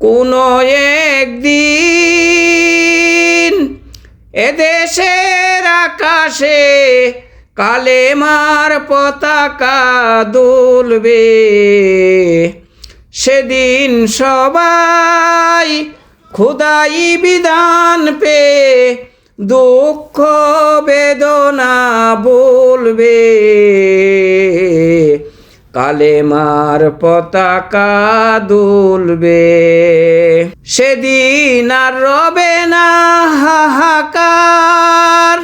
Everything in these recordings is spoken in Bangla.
কোনো একদিন এদেশের আকাশে কালেমার পতাকা দুলবে। সেদিন সবাই খুদাই বিধান পে দুঃখ বেদনা বলবে। কালেমার পতাকা দুলবে। সেদিন আর রবে না হাহাকার।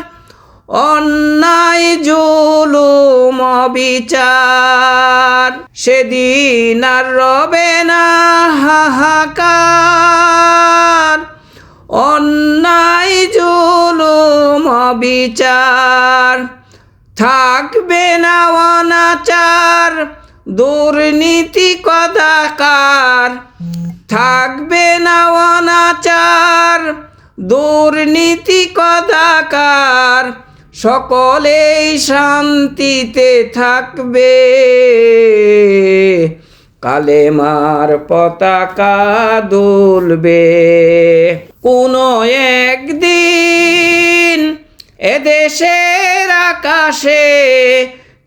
অন্যায়, জুলুম বিচার সেদিন আর রবে না হাহাকার। অন্যায়, জুলুম বিচার থাকবে না অনাচার, দুর্নীতি কদাকার। থাকবে না অনাচার, দুর্নীতি কদাকার। সকলেই শান্তিতে থাকবে। কালেমার পতাকা দুলবে। কোনো একদিন এদেশের আকাশে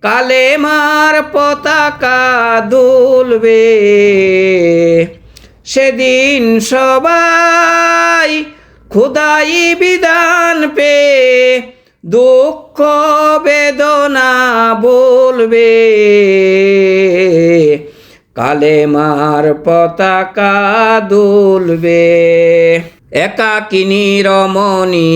কালেমার পতাকা দুলবে। সেদিন সবাই খুদাই বিধান পে দুঃখ বেদনা বলবে। কালেমার পতাকা দুলবে। একাকিনী রমণী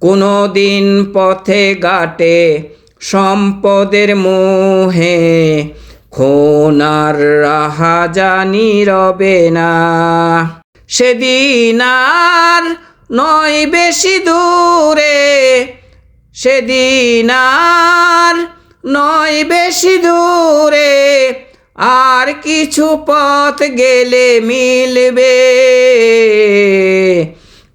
কোনো দিন পথে ঘাটে সম্পদের মোহে খোনার রাহা জানি রবে না। সেদিন আর নয় বেশি দূরে, সেদিন আর নয় বেশি দূরে, আর কিছু পথ গেলে মিলবে।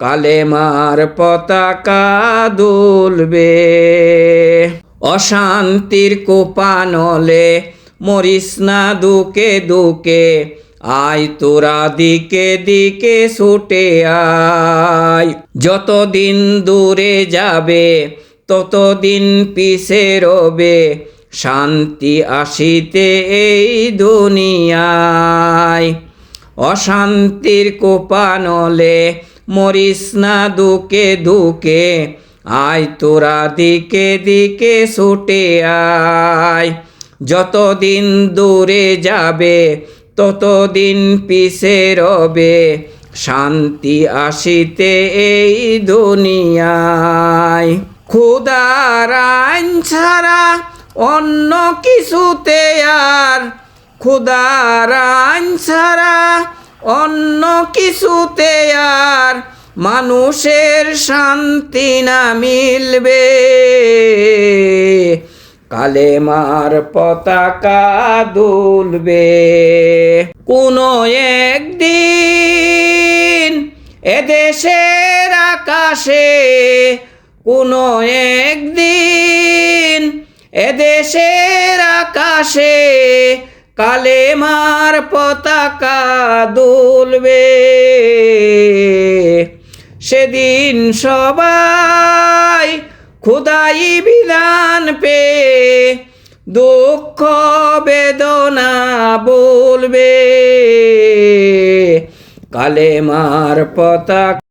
কালেমার পতাকা দুলবে। অশান্তির কোপানলে মরিস না দুকে দুকে, আয় তোরা দিকে দিকে ছুটে আয়। যতদিন দূরে যাবে, ততদিন পিছে রবে, শান্তি আসিতে এই দুনিয়ায়। অশান্তির কোপানলে মরিস না দুকে দুকে, আয় তোরা দিকে দিকে ছুটে আয়। যতদিন দূরে যাবে, ততদিন পিছে রবে, শান্তি আসিতে এই দুনিয়ায়। খুদার আইন ছাড়া অন্য কিছুতে আর খুদার আইন ছাড়া অন্য কিছুতে আর মানুষের শান্তি না মিলবে। কালেমার পতাকা দুলবে। কোনো একদিন এদেশের আকাশে, কোনো একদিন এদেশের আকাশে কালেমার পতাকা দুলবে। সেদিন সবাই খুদাই বিধান পে দুঃখ বেদনা বলবে। কালেমার পতাকা